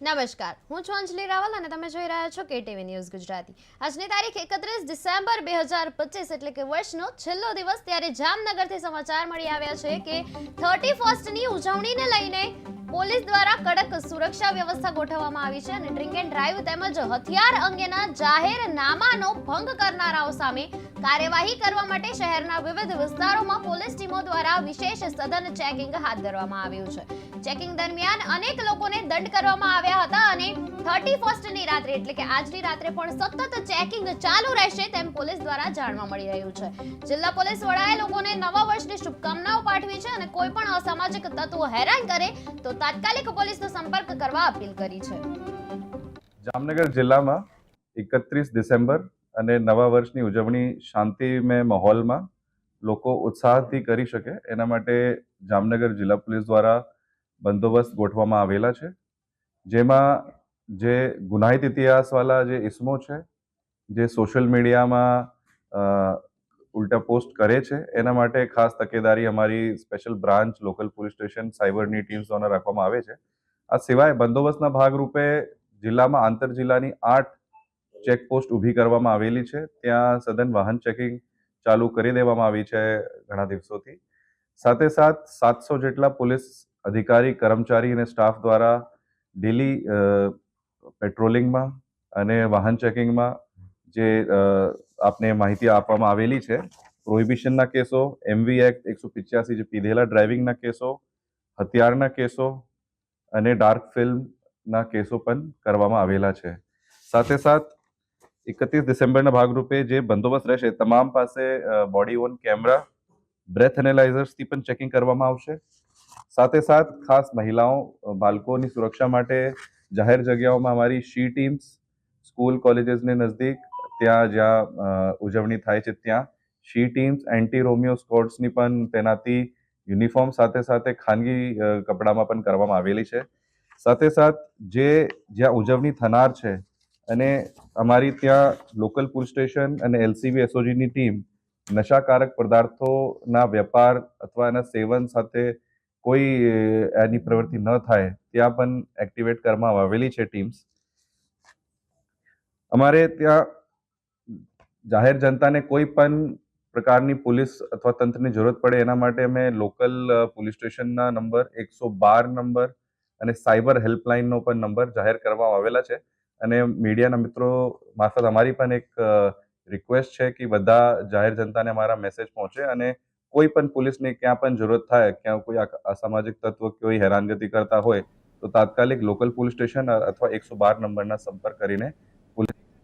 નમસ્કાર. હું છું અંજલિ રાવલ અને તમે જોઈ રહ્યા છો કેટીવી ન્યૂઝ ગુજરાતી. આજની તારીખ એકત્રીસ ડિસેમ્બર બે હજાર પચીસ એટલે કે વર્ષનો છેલ્લો દિવસ ત્યારે જામનગરથી સમાચાર મળી આવ્યા છે કે થર્ટી ફર્સ્ટની ઉજવણીને લઈને પોલીસ દ્વારા કડક સુરક્ષા વ્યવસ્થા ગોઠવવામાં આવી છે અને ડ્રિંક એન્ડ ડ્રાઈવ તેમજ હથિયાર અંગેના જાહેરનામાનો ભંગ કરનારાઓ સામે કાર્યવાહી કરવા માટે શહેરના વિવિધ વિસ્તારોમાં પોલીસ ટીમો દ્વારા વિશેષ સઘન ચેકિંગ હાથ ધરવામાં આવ્યું છે. ચેકિંગ દરમિયાન અનેક લોકોને દંડ કરવામાં આવ્યા હતા અને થર્ટી ફર્સ્ટની રાત્રે એટલે કે આજની રાત્રે પણ સતત ચેકિંગ ચાલુ રહેશે તેમ પોલીસ દ્વારા જાણવા મળી રહ્યું છે. જિલ્લા પોલીસ વડાએ લોકોને નવા વર્ષની અને કોઈ પણ અસામાજિક તત્વો હેરાન કરે, તો તાત્કાલિક પોલીસનો સંપર્ક કરવા અપીલ કરી છે. જામનગર જિલ્લામાં એકત્રીસ ડિસેમ્બર અને નવા વર્ષની ઉજવણી શાંતિમય માહોલમાં લોકો ઉત્સાહથી કરી શકે, એના માટે જામનગર જિલ્લા પોલીસ દ્વારા બંદોબસ્ત ગોઠવવામાં આવેલા છે. જેમાં જે ગુનાહિત ઇતિહાસવાળા જે ઇસમો છે, જે સોશિયલ મીડિયામાં ઉલટા પોસ્ટ કરે છે. એના માટે ખાસ તકેદારી અમારી special branch, local police station, સાયબરની team દ્વારા રાખવામાં આવે છે. આ સિવાય બંદોબસ્તના ભાગરૂપે જિલ્લામાં આંતર જિલ્લાની આઠ ચેકપોસ્ટ ઊભી કરવામાં આવેલી છે. ત્યાં સઘન વાહન ચેકિંગ ચાલુ કરી દેવામાં આવી છે ઘણા દિવસોથી. સાથે સાથ સાતસો જેટલા પોલીસ અધિકારી, કર્મચારી અને સ્ટાફ દ્વારા ડેલી પેટ્રોલિંગમાં અને વાહન ચેકિંગમાં જે આપને માહિતી આપવામાં આવેલી છે. પ્રોહિબિશનના કેસો એમવી એક્ટ એકસો પિચ્યાસી જે પીધેલા ડ્રાઇવિંગના કેસો, હથિયારના કેસો અને ડાર્ક ફિલ્મના કેસો પણ કરવામાં આવેલા છે. સાથે સાથ, એકત્રીસ ડિસેમ્બરના ભાગરૂપે જે બંદોબસ્ત રહેશે, તમામ પાસે બોડી ઓન કેમેરા બ્રેથ એનાલાઇઝર્સથી પણ ચેકિંગ કરવામાં આવશે. સાથે સાથ, ખાસ મહિલાઓ બાળકોની સુરક્ષા માટે જાહેર જગ્યાઓમાં અમારી શી ટીમ્સ સ્કૂલ કોલેજીસને નજદીક ત્યાં જ્યાં ઉજવણી થાય છે ત્યાં. શી ટીમ્સ એન્ટી રોમિયો સ્કોડ્સની પણ તેનાથી યુનિફોર્મ સાથે સાથે ખાનગી કપડામાં પણ કરવામાં આવેલી છે. સાથે સાથ જે જ્યાં ઉજવણી થનાર છે અને અમારી ત્યાં લોકલ પોલીસ સ્ટેશન અને એલસીબી એસઓજીની ટીમ નશાકારક પદાર્થોના વેપાર અથવા એના સેવન સાથે કોઈ એની પ્રવૃત્તિ ન થાય ત્યાં પણ એક્ટિવેટ કરવામાં આવેલી છે ટીમ્સ. અમારે ત્યાં જાહેર જનતાને કોઈ પણ પ્રકારની પોલીસ અથવા તંત્રની જરૂરત પડે એના માટે અમે લોકલ પોલીસ સ્ટેશનના નંબર, એકસો બાર નંબર અને સાયબર હેલ્પલાઇનનો પણ નંબર જાહેર કરવામાં આવેલા છે. અને મીડિયાના મિત્રો, મારફત અમારી પણ એક રિક્વેસ્ટ છે કે બધા જાહેર જનતાને અમારા મેસેજ પહોંચે અને કોઈ પણ પોલીસની ક્યાં પણ જરૂરત થાય, ક્યાં કોઈ અસામાજિક તત્વ કોઈ હેરાનગતિ કરતા હોય, તો તાત્કાલિક લોકલ પોલીસ સ્ટેશન અથવા એકસો બાર નંબરના સંપર્ક કરીને પોલીસ